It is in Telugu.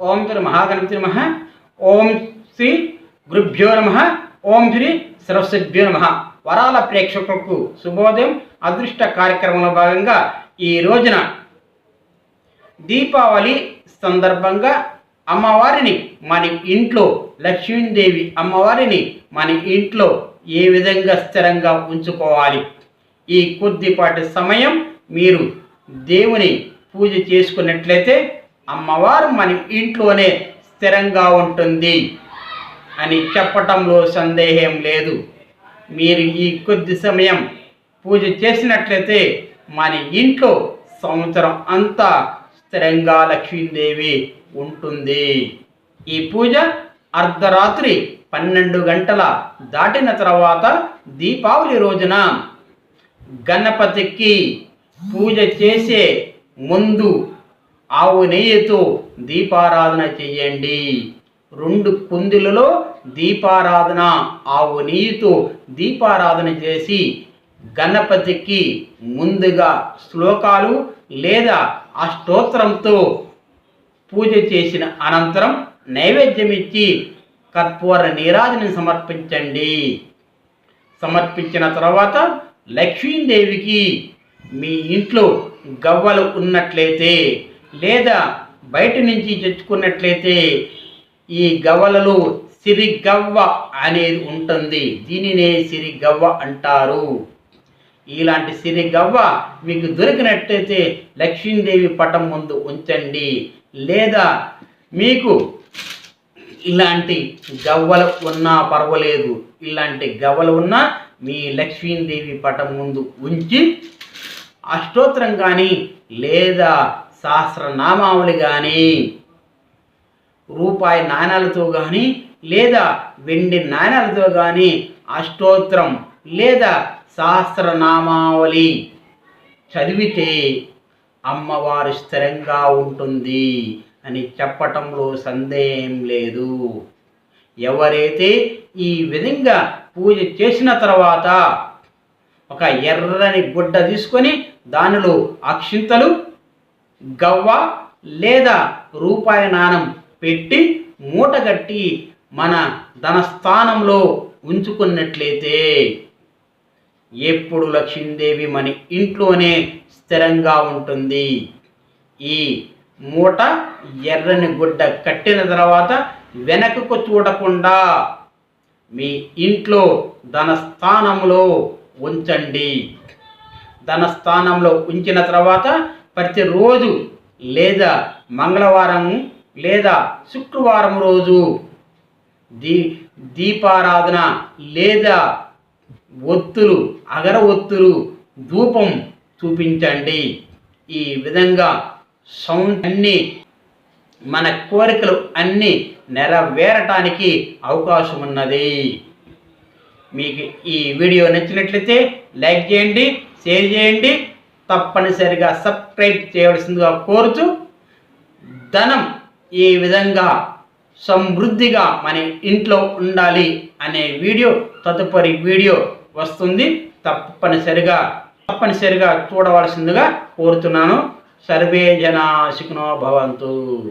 ఓం శ్రీ మహాగణపతి నమ. ఓం శ్రీ గురుభ్యో నమ. ఓం శ్రీ సరస్వద్భ్యో నమ. వరాల ప్రేక్షకులకు శుభోదయం. అదృష్ట కార్యక్రమంలో భాగంగా ఈ రోజున దీపావళి సందర్భంగా అమ్మవారిని మన ఇంట్లో లక్ష్మీదేవి అమ్మవారిని మన ఇంట్లో ఏ విధంగా స్థిరంగా ఉంచుకోవాలి? ఈ కొద్దిపాటి సమయం మీరు దేవుని పూజ చేసుకున్నట్లయితే అమ్మవారు మన ఇంట్లోనే స్థిరంగా ఉంటుంది అని చెప్పటంలో సందేహం లేదు. మీరు ఈ కొద్ది సమయం పూజ చేసినట్లయితే మన ఇంట్లో సంవత్సరం అంతా స్థిరంగా లక్ష్మీదేవి ఉంటుంది. ఈ పూజ అర్ధరాత్రి పన్నెండు గంటల దాటిన తర్వాత దీపావళి రోజున గణపతికి పూజ చేసే ముందు ఆవు నెయ్యితో దీపారాధన చేయండి రెండు కుందులలో దీపారాధన ఆవు నెయ్యితో దీపారాధన చేసి గణపతికి ముందుగా శ్లోకాలు లేదా ఆ పూజ చేసిన అనంతరం నైవేద్యం ఇచ్చి కర్పూర నీరాజని సమర్పించండి. సమర్పించిన తర్వాత లక్ష్మీదేవికి మీ ఇంట్లో గవ్వలు ఉన్నట్లయితే లేదా బయట నుంచి తెచ్చుకున్నట్లయితే ఈ గవ్వలలో సిరిగవ్వ అనేది ఉంటుంది. దీనినే సిరిగవ్వ అంటారు. ఇలాంటి సిరిగవ్వ మీకు దొరికినట్లయితే లక్ష్మీదేవి పటం ముందు ఉంచండి. లేదా మీకు ఇలాంటి గవ్వలు ఉన్నా పర్వాలేదు. ఇలాంటి గవ్వలు ఉన్నా మీ లక్ష్మీదేవి పటం ముందు ఉంచి అష్టోత్తరం కానీ లేదా సహస్రనామావళి కానీ రూపాయి నాణాలతో కానీ లేదా వెండి నాణాలతో కానీ అష్టోత్తరం లేదా సహస్రనామావళి చదివితే అమ్మవారు స్థిరంగా ఉంటుంది అని చెప్పటంలో సందేహం లేదు. ఎవరైతే ఈ విధంగా పూజ చేసిన తర్వాత ఒక ఎర్రని గుడ్డ తీసుకొని దానిలో అక్షింతలు గవ్వ లేదా రూపాయి నాణం పెట్టి మూటగట్టి మన ధనస్థానంలో ఉంచుకున్నట్లయితే ఎప్పుడు లక్ష్మీదేవి మన ఇంట్లోనే స్థిరంగా ఉంటుంది. ఈ మూట ఎర్రని గుడ్డ కట్టిన తర్వాత వెనకకు చూడకుండా మీ ఇంట్లో ధనస్థానంలో ఉంచండి. ధనస్థానంలో ఉంచిన తర్వాత ప్రతిరోజు లేదా మంగళవారము లేదా శుక్రవారం రోజు దీ దీపారాధన లేదా ఒత్తులు అగర ఒత్తులు ధూపం చూపించండి. ఈ విధంగా సౌండ్ అన్ని మన కోరికలు అన్నీ నెరవేరటానికి అవకాశం ఉన్నది మీకు ఈ వీడియో నచ్చినట్లయితే లైక్ చేయండి షేర్ చేయండి తప్పనిసరిగా సబ్స్క్రైబ్ చేయవలసిందిగా కోరుతూ ధనం ఏ విధంగా సమృద్ధిగా మన ఇంట్లో ఉండాలి అనే వీడియో తదుపరి వీడియో వస్తుంది. తప్పనిసరిగా తప్పనిసరిగా చూడవలసిందిగా కోరుతున్నాను. సర్వే జనా భవంతు.